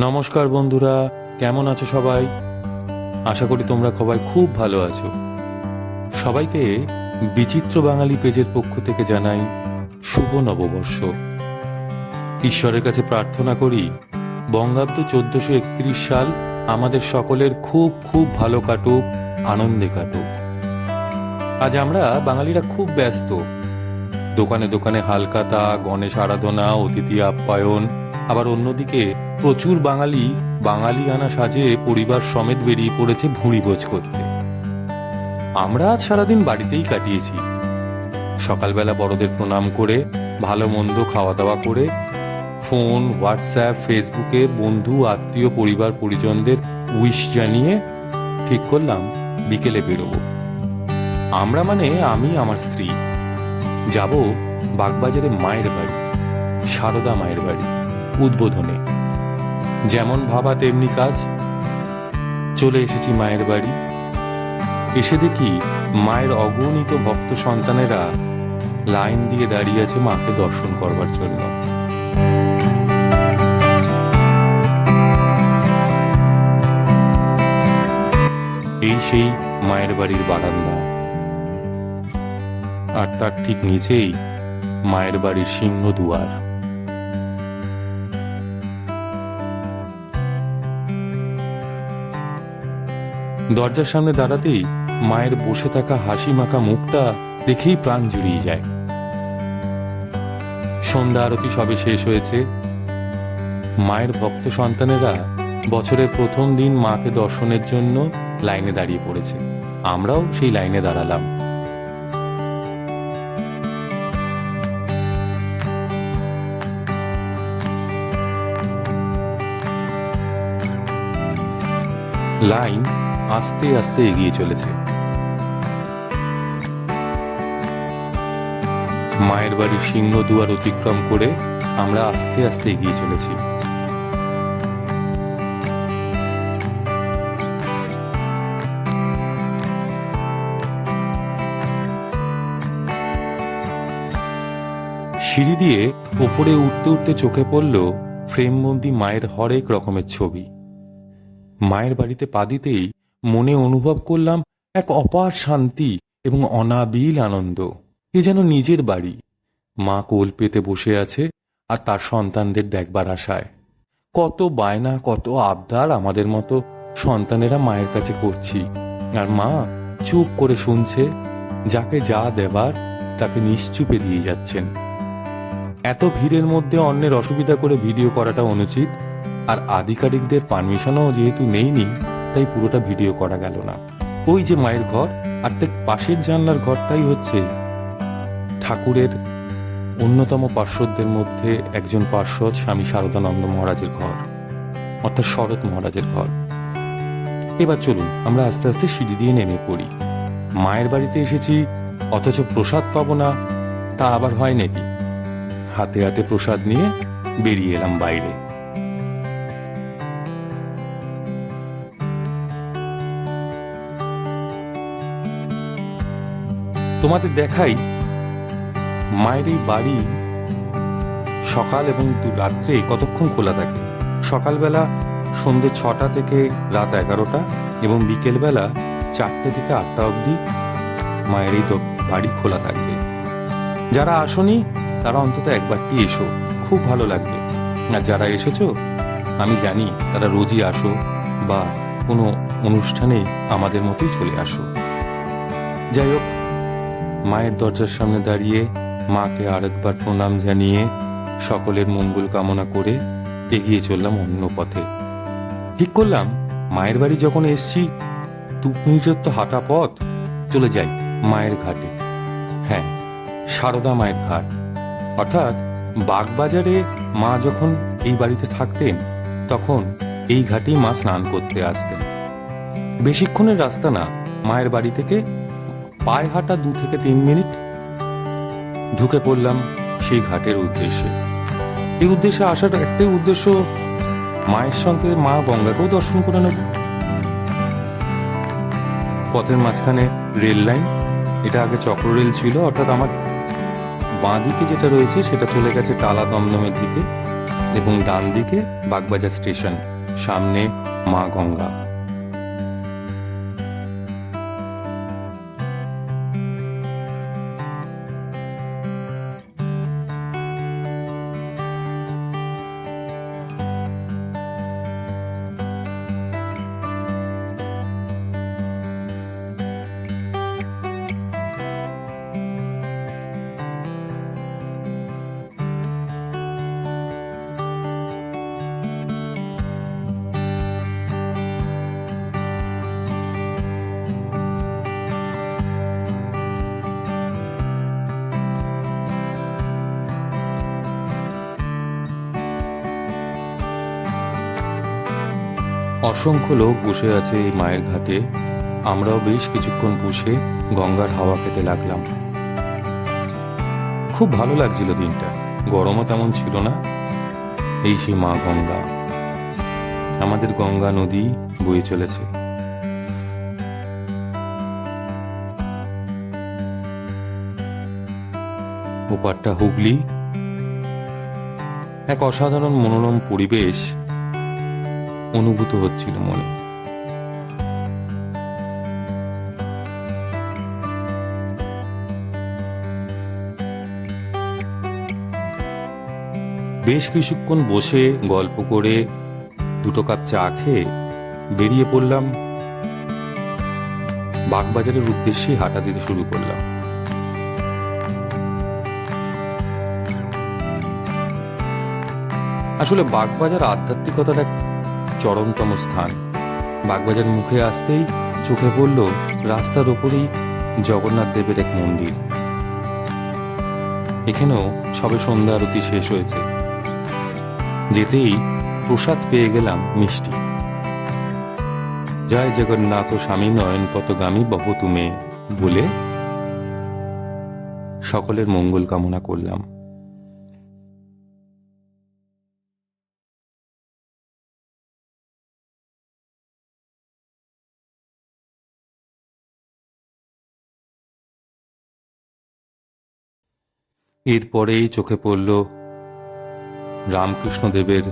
নমস্কার বন্ধুরা, কেমন আছো সবাই? আশা করি তোমরা সবাই খুব ভালো আছো। সবাইকে বিচিত্র বাঙালি পেজের পক্ষ থেকে জানাই শুভ নববর্ষ। ঈশ্বরের কাছে প্রার্থনা করি, বঙ্গাব্দ চোদ্দশো একত্রিশ সাল আমাদের সকলের খুব খুব ভালো কাটুক, আনন্দে কাটুক। আজ আমরা বাঙালিরা খুব ব্যস্ত। দোকানে দোকানে হালকাতা গণেশ আরাধনা, অতিথি আপ্যায়ন, আবার অন্যদিকে প্রচুর বাঙালি বাঙালি আনা সাজে পরিবার সমেত বেরিয়ে পড়েছে ভুঁড়ি ভোজ করতে। আমরা আজ সারাদিন বাড়িতেই কাটিয়েছি। সকালবেলা বড়দের প্রণাম করে, ভালো মন্দ খাওয়া দাওয়া করে, ফোন, হোয়াটসঅ্যাপ, ফেসবুকে বন্ধু, আত্মীয়, পরিবার, পরিজনদের উইশ জানিয়ে ঠিক করলাম, বিকেলে বেরোবো। আমরা মানে আমি, আমার স্ত্রী। যাব বাগবাজারে মায়ের বাড়ি, সারদা মায়ের বাড়ি, উদ্বোধনে। যেমন ভাবা তেমনি কাজ। চলে এসেছি মায়ের বাড়ি। এসে দেখি মায়ের অগণিত ভক্ত সন্তানেরা লাইন দিয়ে দাঁড়িয়ে আছে মাকে দর্শন করবার জন্য। এই সেই মায়ের বাড়ির বারান্দা। আর তার ঠিক নিচেই মায়ের বাড়ির সিংহ দুয়ার। দরজার সামনে দাঁড়াতেই মায়ের বসে থাকা হাসি মাখা মুখটা দেখেই প্রাণ জুড়িয়ে যায়। সন্ধ্যা আরতি সবে শেষ হয়েছে। মায়ের ভক্ত সন্তানেরা বছরের প্রথম দিন মাকে দর্শনের জন্য লাইনে দাঁড়িয়ে পড়েছে। আমরাও সেই লাইনে দাঁড়ালাম। লাইন আস্তে আস্তে এগিয়ে চলেছে। মায়ের বাড়ির সিংহ দুয়ার অতিক্রম করে আমরা আস্তে আস্তে এগিয়ে চলেছি। সিঁড়ি দিয়ে ওপরে উঠতে উঠতে চোখে পড়ল ফ্রেমবন্দি মায়ের হরেক রকমের ছবি। মায়ের বাড়িতে পা দিতেই মনে অনুভব করলাম এক অপার শান্তি এবং অনাবিল আনন্দ। এ যেন নিজের বাড়ি। মা কোল পেতে বসে আছে আর তার সন্তানদের দেখবার আশায়। কত বায়না, কত আবদার আমাদের মতো সন্তানেরা মায়ের কাছে করছি। আর মা চুপ করে শুনছে, যাকে যা দেবার তাকে নিশ্চুপে দিয়ে যাচ্ছেন। এত ভিড়ের মধ্যে অন্যের অসুবিধা করে ভিডিও করাটা অনুচিত। আর আধিকারিকদের পারমিশনও যেহেতু নেইনি তাই পুরোটা ভিডিও করা গেল না। ওই যে মায়ের ঘর, আর তার পাশের জানলার ঘরটাই হচ্ছে ঠাকুরের অন্যতম পার্শ্বদের মধ্যে একজন পার্শ্বদ স্বামী শারদানন্দ মহারাজের ঘর, অর্থাৎ শরৎ মহারাজের ঘর। এবার চলুন, আমরা আস্তে আস্তে সিঁড়ি দিয়ে নেমে পড়ি। মায়ের বাড়িতে এসেছি, অথচ প্রসাদ পাবো না, তা আবার হয় নাকি? হাতে হাতে প্রসাদ নিয়ে বেরিয়ে এলাম বাইরে। তোমাদের দেখাই মায়ের এই বাড়ি সকাল এবং রাত্রে কতক্ষণ খোলা থাকে? সকালবেলা সন্ধে ছটা থেকে রাত এগারোটা এবং বিকেলবেলা চারটে থেকে আটটা অবধি মায়ের এই বাড়ি খোলা থাকবে। যারা আসনি, তারা অন্তত একবারটি এসো। খুব ভালো লাগবে। আর যারা এসেছ, আমি জানি তারা রোজই আসো বা কোনো অনুষ্ঠানে আমাদের মতোই চলে আসো। যাই হোক মায়ের দরজার সামনে দাঁড়িয়ে মাকে আরেকবার প্রণাম জানিয়ে সকলের মঙ্গল কামনা করে এগিয়ে চললাম অন্য পথে। ঠিক করলাম, মায়ের বাড়ি যখন এসছি, দু মিনিটের তো হাঁটা পথ, চলে যাই মায়ের ঘাটে। হ্যাঁ সারদা মায়ের ঘাট। অর্থাৎ বাগবাজারে মা যখন এই বাড়িতে থাকতেন, তখন এই ঘাটেই মা স্নান করতে আসতেন। বেশিক্ষণের রাস্তা না, মায়ের বাড়ি থেকে পায়ে হাঁটা দু থেকে তিন মিনিট। ঢুকে পড়লাম সেই ঘাটের উদ্দেশ্যে। এই উদ্দেশ্যে আসার একটাই উদ্দেশ্য, মায়ের সঙ্গে মা গঙ্গাকেও দর্শন করে নেব। পথের মাঝখানে রেল লাইন, এটা আগে চক্র রেল ছিল, অর্থাৎ আমার বাঁ দিকে যেটা রয়েছে সেটা চলে গেছে টালা দমদমের দিকে এবং ডান দিকে বাগবাজার স্টেশন, সামনে মা গঙ্গা। অসংখ্য লোক বসে আছে এই মায়ের ঘাটে। আমরাও বেশ কিছুক্ষণ বসে গঙ্গার হাওয়া খেতে লাগলাম। খুব ভালো লাগছিল দিনটা। গরমও তেমন ছিল না। এই সেই মা গঙ্গা। আমাদের গঙ্গা নদী বয়ে চলেছে। ওপারটা হুগলি। এক অসাধারণ মনোরম পরিবেশ অনুভূত হচ্ছিল মনে। বেশ কিছুক্ষণ বসে গল্প করে দুটো কাপ চা খেয়ে বেরিয়ে পড়লাম বাগবাজারের উদ্দেশ্যে হাঁটা দিতে শুরু করলাম। আসলে বাগবাজার আধ্যাত্মিকতার এক চরমতম স্থান। বাগবাজার মুখে আসতেই চোখে পড়ল রাস্তার ওপরেই জগন্নাথ দেবের এক মন্দির। এখানেও সবে সন্ধ্যা আরতি শেষ হয়েছে। যেতেই প্রসাদ পেয়ে গেলাম মিষ্টি। জয় জগন্নাথ স্বামী নয়ন পতগামী বহ তুমে বলে সকলের মঙ্গল কামনা করলাম। এরপরেই চোখে পড়ল রামকৃষ্ণদেবের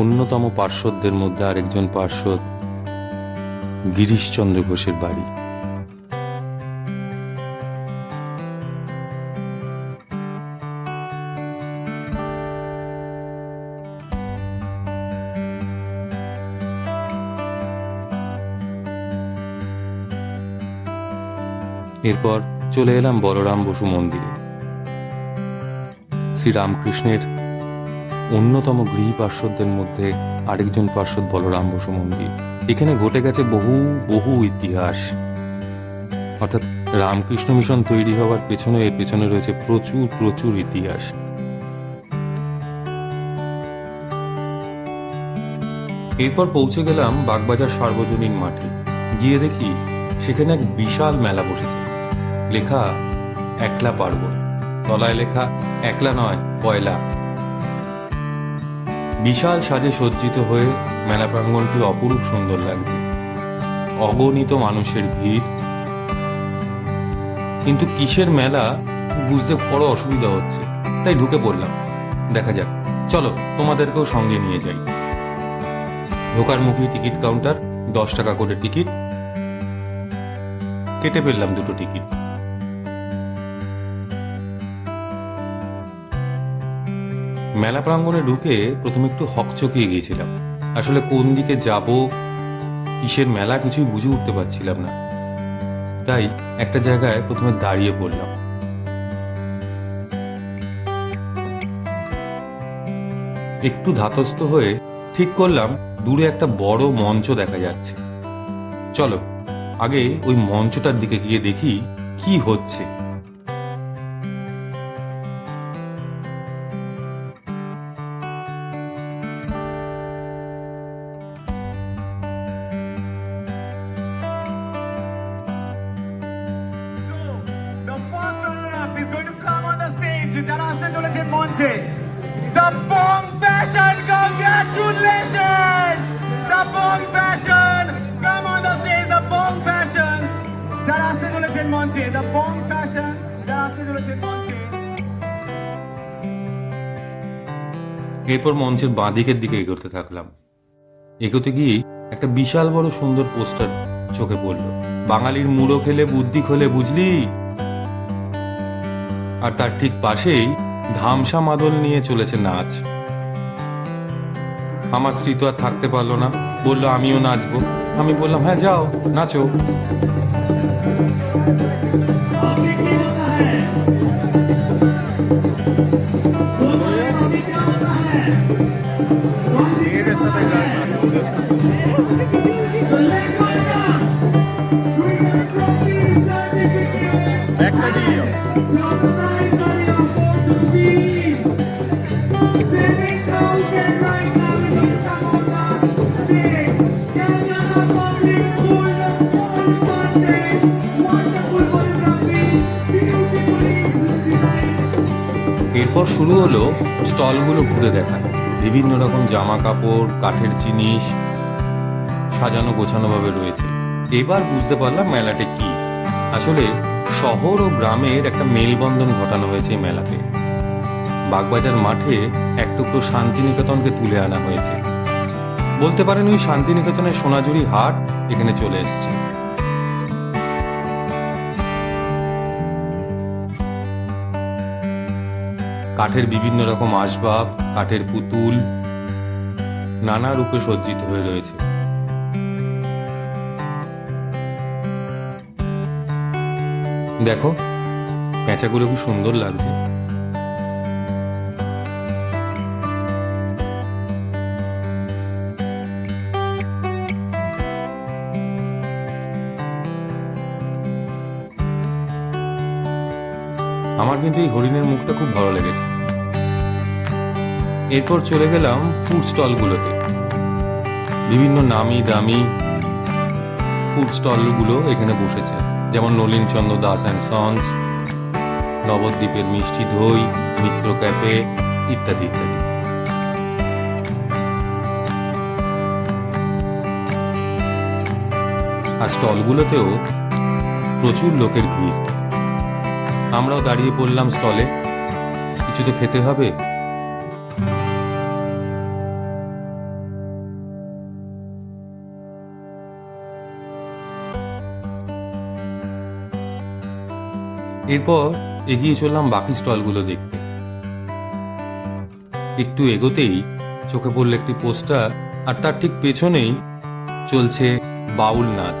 অন্যতম পার্শ্বদের মধ্যে আরেকজন পার্শ্বদ গিরিশচন্দ্র ঘোষের বাড়ি। এরপর চলে এলাম বলরাম বসু মন্দিরে। শ্রীরামকৃষ্ণের অন্যতম গৃহী পার্শ্বদের মধ্যে আরেকজন পার্শ্বদ বলরাম বসু মন্দির। এখানে ঘটে গেছে বহু বহু ইতিহাস। অর্থাৎ রামকৃষ্ণ মিশন তৈরি হওয়ার পেছনে, এর পেছনে রয়েছে প্রচুর প্রচুর ইতিহাস। এরপর পৌঁছে গেলাম বাগবাজার সার্বজনীন মাঠে। গিয়ে দেখি সেখানে এক বিশাল মেলা বসেছে। লেখা, একলা পার্বণ। তলায় লেখা একলা নয়, পয়লা। বিশাল সাজে সজ্জিত হয়ে মেলা প্রাঙ্গণটি অপরূপ সুন্দর লাগছে। অগণিত মানুষের ভিড়। কিন্তু কিসের মেলা বুঝতে বড় অসুবিধা হচ্ছে। তাই ঢুকে পড়লাম। দেখা যাক। চলো, তোমাদেরকেও সঙ্গে নিয়ে যাই। ঢোকার মুখে টিকিট কাউন্টার, দশ টাকা করে টিকিট। কেটে ফেললাম দুটো টিকিট। মেলা প্রাঙ্গণে ঢুকে প্রথমে একটু হকচকিয়ে গিয়েছিলাম। আসলে কোন দিকে যাব, কিসের মেলা কিছুই বুঝে উঠতে পারছিলাম না। তাই একটা জায়গায় প্রথমে দাঁড়িয়ে পড়লাম। একটু ধাতস্থ হয়ে ঠিক করলাম, দূরে একটা বড় মঞ্চ দেখা যাচ্ছে। চলো, আগে ওই মঞ্চটার দিকে গিয়ে দেখি কি হচ্ছে। মঞ্চে The Bong Fashion, congratulations! The Bong Fashion, come on the stage, The Bong Fashion. যারা আসতে চলেছেন মঞ্চে The Bong Fashion, যারা আসতে এরপর মঞ্চের বাঁদিকের দিকে এগোতে থাকলাম। এগোতে গিয়ে একটা বিশাল বড় সুন্দর পোস্টার চোখে পড়ল। বাঙালির মুড়ো খেলে বুদ্ধি খোলে বুঝলি? আর তার ঠিক পাশেই ধামসা মাদল নিয়ে চলেছে নাচ। আমার স্ত্রী তো আর থাকতে পারল না। বলল, আমিও নাচবো। আমি বললাম হ্যাঁ যাও, নাচো। শুরু হলো স্টলগুলো ঘুরে দেখা। বিভিন্ন রকম জামা কাপড় কাঠের জিনিস সাজানো গোছানো ভাবে রয়েছে। এবার বুঝতে পারলাম মেলাটা কি। আসলে শহর ও গ্রামের একটা মেলবন্ধন ঘটানো হয়েছে এই মেলাতে। বাগবাজার মাঠে এক টুকরো শান্তিনিকেতনকে তুলে আনা হয়েছে। বলতে পারেন ওই শান্তিনিকেতনের সোনাঝুরি হাট এখানে চলে এসছে। কাঠের বিভিন্ন রকম আসবাব, কাঠের পুতুল নানা রূপে সজ্জিত হয়ে রয়েছে। দেখো, পেঁচাগুলো খুব সুন্দর লাগছে। আমার কিন্তু এই হরিণের মুখটা খুব ভালো লেগেছে। এরপর চলে গেলাম ফুড স্টলগুলোতে বিভিন্ন নামি দামি ফুড স্টলগুলো এখানে বসেছে। যেমন নলিন চন্দ্র দাস অ্যান্ড সন্স, নবদ্বীপের মিষ্টি দই, মিত্র ক্যাফে ইত্যাদি ইত্যাদি। আর স্টলগুলোতেও প্রচুর লোকের ভিড়। আমরাও দাঁড়িয়ে পড়লাম স্টলে। কিছু তো খেতে হবে? এরপর এগিয়ে চললাম বাকি স্টলগুলো দেখতে। একটু এগোতেই চোখে পড়ল একটি পোস্টার, আর তার ঠিক পেছনেই চলছে বাউল নাচ,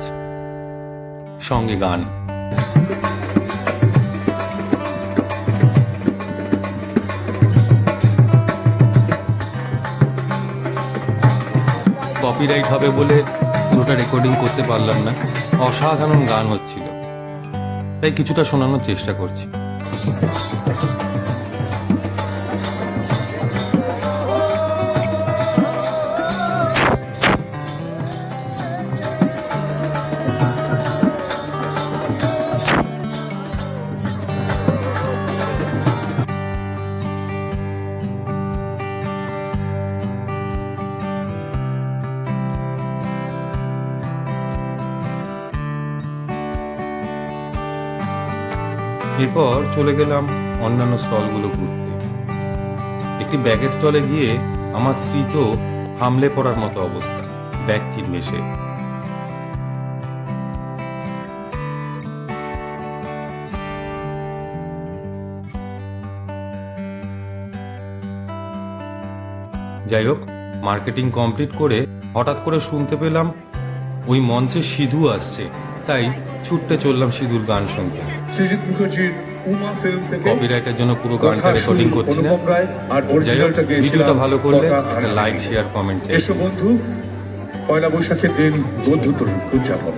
সঙ্গে গান। কপিরাইট হবে বলে পুরোটা রেকর্ডিং করতে পারলাম না। অসাধারণ গান হচ্ছিল। তাই কিছুটা শোনানোর চেষ্টা করছি। এরপর চলে গেলাম অন্যান্য স্টলগুলো ঘুরতে। একটি ব্যাগের স্টলে গিয়ে আমার স্ত্রী তো হামলে পড়ার মতো অবস্থা, ব্যাগ কিনবে সে। যাই হোক, মার্কেটিং কমপ্লিট করে হঠাৎ করে শুনতে পেলাম ওই মঞ্চে সিধু আসছে, তাই ছুটতে চললাম সিধুর গান শুনতে। সৃজিত মুখার্জির উমা ফিল্ম থেকে কপিরাইটের জন্য পুরো গানটা রেকর্ডিং করছি না। আর যাই হোক অরিজিনালটা ভিডিওটা ভালো করলে লাইক শেয়ার কমেন্ট এসো বন্ধু পয়লা বৈশাখের দিন বন্ধুত্ব উদযাপন